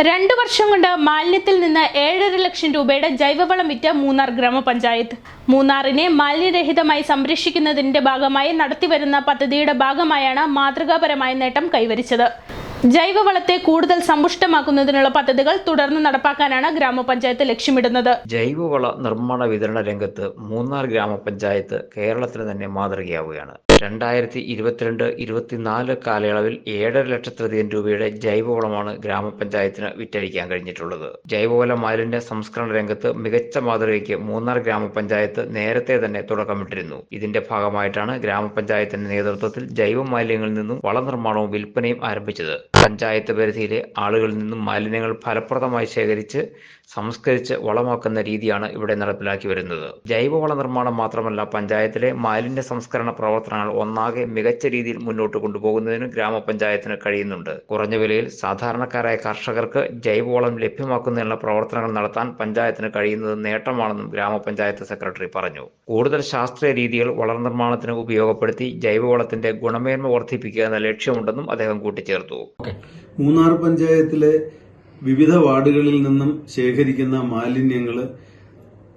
രണ്ടു വർഷം കൊണ്ട് മാലിന്യത്തിൽ നിന്ന് ഏഴര ലക്ഷം രൂപയുടെ ജൈവവളം വിറ്റ മൂന്നാർ ഗ്രാമപഞ്ചായത്ത്. മൂന്നാറിനെ മാലിന്യരഹിതമായി സംരക്ഷിക്കുന്നതിന്റെ ഭാഗമായി നടത്തിവരുന്ന പദ്ധതിയുടെ ഭാഗമായാണ് മാതൃകാപരമായ നേട്ടം കൈവരിച്ചത്. ജൈവവളത്തെ കൂടുതൽ സമ്പുഷ്ടമാക്കുന്നതിനുള്ള പദ്ധതികൾ തുടർന്ന് നടപ്പാക്കാനാണ് ഗ്രാമപഞ്ചായത്ത് ലക്ഷ്യമിടുന്നത്. ജൈവവള നിർമ്മാണ വിതരണ രംഗത്ത് മൂന്നാർ ഗ്രാമപഞ്ചായത്ത് കേരളത്തിന് തന്നെ മാതൃകയാവുകയാണ്. രണ്ടായിരത്തി ഇരുപത്തിരണ്ട് ഇരുപത്തിനാല് കാലയളവിൽ ഏഴര ലക്ഷത്തിലധികം രൂപയുടെ ജൈവവളമാണ് ഗ്രാമപഞ്ചായത്തിന് വിറ്റഴിക്കാൻ കഴിഞ്ഞിട്ടുള്ളത്. ജൈവവള മാലിന്യ സംസ്കരണ രംഗത്ത് മികച്ച മാതൃകയ്ക്ക് മൂന്നാർ ഗ്രാമപഞ്ചായത്ത് നേരത്തെ തന്നെ തുടക്കമിട്ടിരുന്നു. ഇതിന്റെ ഭാഗമായിട്ടാണ് ഗ്രാമപഞ്ചായത്തിന്റെ നേതൃത്വത്തിൽ ജൈവ മാലിന്യങ്ങളിൽ നിന്നും വളനിർമ്മാണവും വിൽപ്പനയും ആരംഭിച്ചത്. പഞ്ചായത്ത് പരിധിയിലെ ആളുകളിൽ നിന്നും മാലിന്യങ്ങൾ ഫലപ്രദമായി ശേഖരിച്ച് സംസ്കരിച്ച് വളമാക്കുന്ന രീതിയാണ് ഇവിടെ നടപ്പിലാക്കി വരുന്നത്. ജൈവവള നിർമ്മാണം മാത്രമല്ല പഞ്ചായത്തിലെ മാലിന്യ സംസ്കരണ പ്രവർത്തനങ്ങൾ ഒന്നാകെ മികച്ച രീതിയിൽ മുന്നോട്ട് കൊണ്ടുപോകുന്നതിന് ഗ്രാമപഞ്ചായത്തിന് കഴിയുന്നുണ്ട്. കുറഞ്ഞ വിലയിൽ സാധാരണക്കാരായ കർഷകർക്ക് ജൈവവളം ലഭ്യമാക്കുന്നതിനുള്ള പ്രവർത്തനങ്ങൾ നടത്താൻ പഞ്ചായത്തിന് കഴിയുന്നത് നേട്ടമാണെന്നും ഗ്രാമപഞ്ചായത്ത് സെക്രട്ടറി പറഞ്ഞു. കൂടുതൽ ശാസ്ത്രീയ രീതികൾ വളർനിർമ്മാണത്തിന് ഉപയോഗപ്പെടുത്തി ജൈവവളത്തിന്റെ ഗുണമേന്മ വർദ്ധിപ്പിക്കുക എന്ന ലക്ഷ്യമുണ്ടെന്നും അദ്ദേഹം കൂട്ടിച്ചേർത്തു. മൂന്നാർ പഞ്ചായത്തിലെ വിവിധ വാർഡുകളിൽ നിന്നും ശേഖരിക്കുന്ന മാലിന്യങ്ങൾ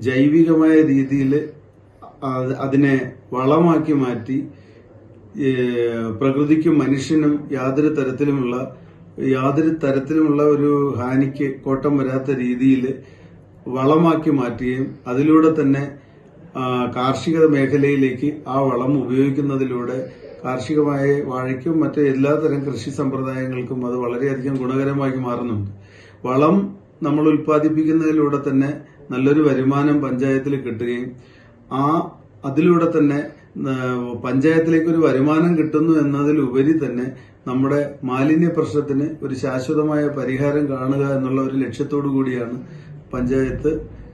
ജൈവികമായ രീതിയിൽ അതിനെ വളമാക്കി മാറ്റി പ്രകൃതിക്കും മനുഷ്യനും യാതൊരു തരത്തിലുമുള്ള യാതൊരു തരത്തിലുമുള്ള ഒരു ഹാനിക്ക് കോട്ടം വരാത്ത രീതിയിൽ വളമാക്കി മാറ്റുകയും അതിലൂടെ തന്നെ കാർഷിക മേഖലയിലേക്ക് ആ വളം ഉപയോഗിക്കുന്നതിലൂടെ കാർഷികമായ വാഴയ്ക്കും മറ്റ് എല്ലാതരം കൃഷി സമ്പ്രദായങ്ങൾക്കും അത് വളരെയധികം ഗുണകരമായി മാറുന്നുണ്ട്. വളം നമ്മൾ ഉൽപ്പാദിപ്പിക്കുന്നതിലൂടെ തന്നെ നല്ലൊരു വരുമാനം പഞ്ചായത്തിൽ കിട്ടുകയും ആ അതിലൂടെ തന്നെ പഞ്ചായത്തിലേക്ക് ഒരു വരുമാനം കിട്ടുന്നു എന്നതിലുപരി തന്നെ നമ്മുടെ മാലിന്യ പ്രശ്നത്തിന് ഒരു ശാശ്വതമായ പരിഹാരം കാണുക എന്നുള്ള ഒരു ലക്ഷ്യത്തോടു കൂടിയാണ് പഞ്ചായത്ത്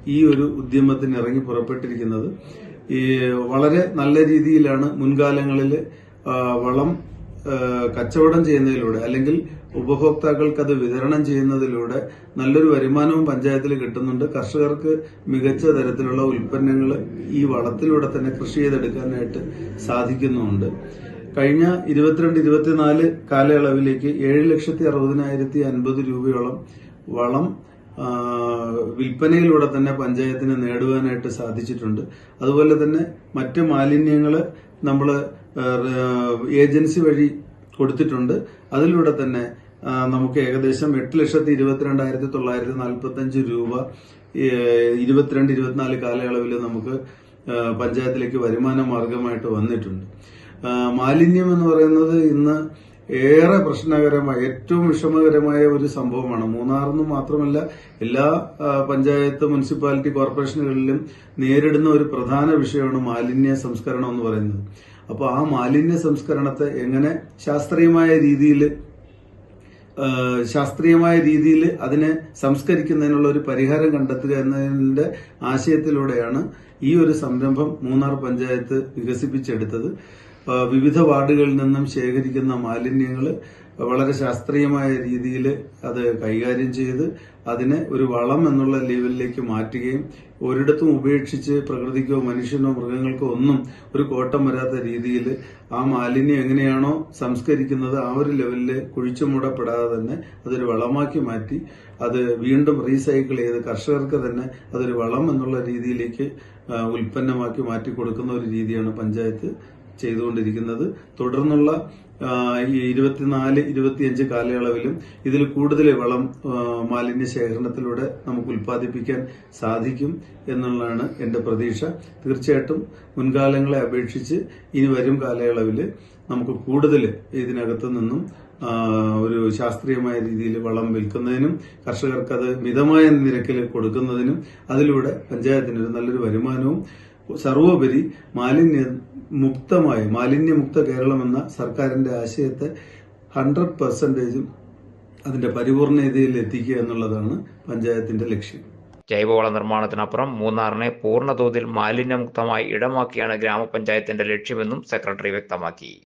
ഈ ഒരു ഉദ്യമത്തിന് ഇറങ്ങി പുറപ്പെട്ടിരിക്കുന്നത്. ഈ വളരെ നല്ല രീതിയിലാണ് മുൻകാലങ്ങളിൽ വളം കച്ചവടം ചെയ്യുന്നതിലൂടെ അല്ലെങ്കിൽ ഉപഭോക്താക്കൾക്ക് അത് വിതരണം ചെയ്യുന്നതിലൂടെ നല്ലൊരു വരുമാനവും പഞ്ചായത്തിൽ കിട്ടുന്നുണ്ട്. കർഷകർക്ക് മികച്ച തരത്തിലുള്ള ഉൽപ്പന്നങ്ങൾ ഈ വളത്തിലൂടെ തന്നെ കൃഷി ചെയ്തെടുക്കാനായിട്ട് സാധിക്കുന്നുണ്ട്. കഴിഞ്ഞ ഇരുപത്തിരണ്ട് ഇരുപത്തിനാല് കാലയളവിലേക്ക് ഏഴ് ലക്ഷത്തി അറുപതിനായിരത്തി അൻപത് രൂപയോളം വളം വിൽപ്പനയിലൂടെ തന്നെ പഞ്ചായത്തിന് നേടുവാനായിട്ട് സാധിച്ചിട്ടുണ്ട്. അതുപോലെ തന്നെ മറ്റ് മാലിന്യങ്ങൾ നമ്മൾ ഏജൻസി വഴി കൊടുത്തിട്ടുണ്ട്. അതിലൂടെ തന്നെ നമുക്ക് ഏകദേശം എട്ട് ലക്ഷത്തി ഇരുപത്തിരണ്ടായിരത്തി തൊള്ളായിരത്തി നാൽപ്പത്തി അഞ്ച് രൂപ ഇരുപത്തിരണ്ട് ഇരുപത്തിനാല് കാലയളവിൽ നമുക്ക് പഞ്ചായത്തിലേക്ക് വരുമാന മാർഗമായിട്ട് വന്നിട്ടുണ്ട്. മാലിന്യം എന്ന് പറയുന്നത് ഇന്ന് ഏറെ പ്രശ്നകരമായ ഏറ്റവും വിഷമകരമായ ഒരു സംഭവമാണ്. മൂന്നാറിന്ന് മാത്രമല്ല എല്ലാ പഞ്ചായത്ത് മുനിസിപ്പാലിറ്റി കോർപ്പറേഷനുകളിലും നേരിടുന്ന ഒരു പ്രധാന വിഷയമാണ് മാലിന്യ സംസ്കരണം എന്ന് പറയുന്നത്. അപ്പോൾ ആ മാലിന്യ സംസ്കരണത്തെ എങ്ങനെ ശാസ്ത്രീയമായ രീതിയിൽ ശാസ്ത്രീയമായ രീതിയിൽ അതിനെ സംസ്കരിക്കുന്നതിനുള്ള ഒരു പരിഹാരം കണ്ടെത്തുക എന്നതിന്റെ ആശയത്തിലൂടെയാണ് ഈ ഒരു സംരംഭം മൂന്നാർ പഞ്ചായത്ത് വികസിപ്പിച്ചെടുത്തത്. വിവിധ വാർഡുകളിൽ നിന്നും ശേഖരിക്കുന്ന മാലിന്യങ്ങൾ വളരെ ശാസ്ത്രീയമായ രീതിയിൽ അത് കൈകാര്യം ചെയ്ത് അതിനെ ഒരു വളം എന്നുള്ള ലെവലിലേക്ക് മാറ്റുകയും ഒരിടത്തും ഉപേക്ഷിച്ച് പ്രകൃതിക്കോ മനുഷ്യനോ മൃഗങ്ങൾക്കോ ഒന്നും ഒരു കോട്ടം വരാത്ത രീതിയിൽ ആ മാലിന്യം എങ്ങനെയാണോ സംസ്കരിക്കുന്നത് ആ ഒരു ലെവലിൽ കുഴിച്ചു മൂടപ്പെടാതെ തന്നെ അതൊരു വളമാക്കി മാറ്റി അത് വീണ്ടും റീസൈക്കിൾ ചെയ്ത് കർഷകർക്ക് തന്നെ അതൊരു വളം എന്നുള്ള രീതിയിലേക്ക് ഉൽപ്പന്നമാക്കി മാറ്റി കൊടുക്കുന്ന ഒരു രീതിയാണ് പഞ്ചായത്ത് ചെയ്തുകൊണ്ടിരിക്കുന്നത്. തുടർന്നുള്ള ഈ ഇരുപത്തിനാല് ഇരുപത്തിയഞ്ച് കാലയളവിലും ഇതിൽ കൂടുതൽ വളം മാലിന്യ ശേഖരണത്തിലൂടെ നമുക്ക് ഉൽപ്പാദിപ്പിക്കാൻ സാധിക്കും എന്നുള്ളതാണ് എന്റെ പ്രതീക്ഷ. തീർച്ചയായിട്ടും മുൻകാലങ്ങളെ അപേക്ഷിച്ച് ഇനി വരും കാലയളവിൽ നമുക്ക് കൂടുതൽ ഇതിനകത്ത് നിന്നും ഒരു ശാസ്ത്രീയമായ രീതിയിൽ വളം വിൽക്കുന്നതിനും കർഷകർക്ക് അത് മിതമായ നിരക്കിൽ കൊടുക്കുന്നതിനും അതിലൂടെ പഞ്ചായത്തിന് നല്ലൊരു വരുമാനവും സർവോപരി മാലിന്യ മുക്തമായ മാലിന്യമുക്ത കേരളം എന്ന സർക്കാരിന്റെ ആശയത്തെ ഹൺഡ്രഡ് പെർസെന്റേജും അതിന്റെ പരിപൂർണതയിൽ എത്തിക്കുക എന്നുള്ളതാണ് പഞ്ചായത്തിന്റെ ലക്ഷ്യം. ജൈവവള നിർമ്മാണത്തിനപ്പുറം മൂന്നാറിനെ പൂർണതോതിൽ മാലിന്യമുക്തമായി ഇടമാക്കിയാണ് ഗ്രാമപഞ്ചായത്തിന്റെ ലക്ഷ്യമെന്നും സെക്രട്ടറി വ്യക്തമാക്കി.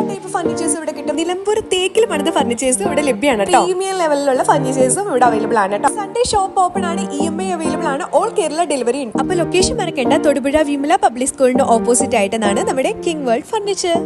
ടൈപ്പ് ഫർണിച്ചേഴ്സും ഇവിടെ കിട്ടും. നിലമ്പൂർ തേക്കിൽ പണിത ഫർണിച്ചേഴ്സും ഇവിടെ ലഭ്യമാണ് പ്രീമിയം ലെവലിലുള്ള ഫർണിച്ചേഴ്സും ഇവിടെ അവൈലബിൾ ആണ് കേട്ടോ സൺഡേ ഷോപ്പ് ഓപ്പൺ ആണ് ഇ എം ഐ അവൈലബിൾ ആണ് ഓൾ കേരള ഡെലിവറി ഉണ്ട്. അപ്പൊ ലൊക്കേഷൻ മറക്കേണ്ട തൊടുപുഴ വിമല പബ്ലിക് സ്കൂളിന്റെ ഓപ്പോസിറ്റ് ആയിട്ടാണ് നമ്മുടെ കിങ് വേൾഡ് ഫർണിച്ചർ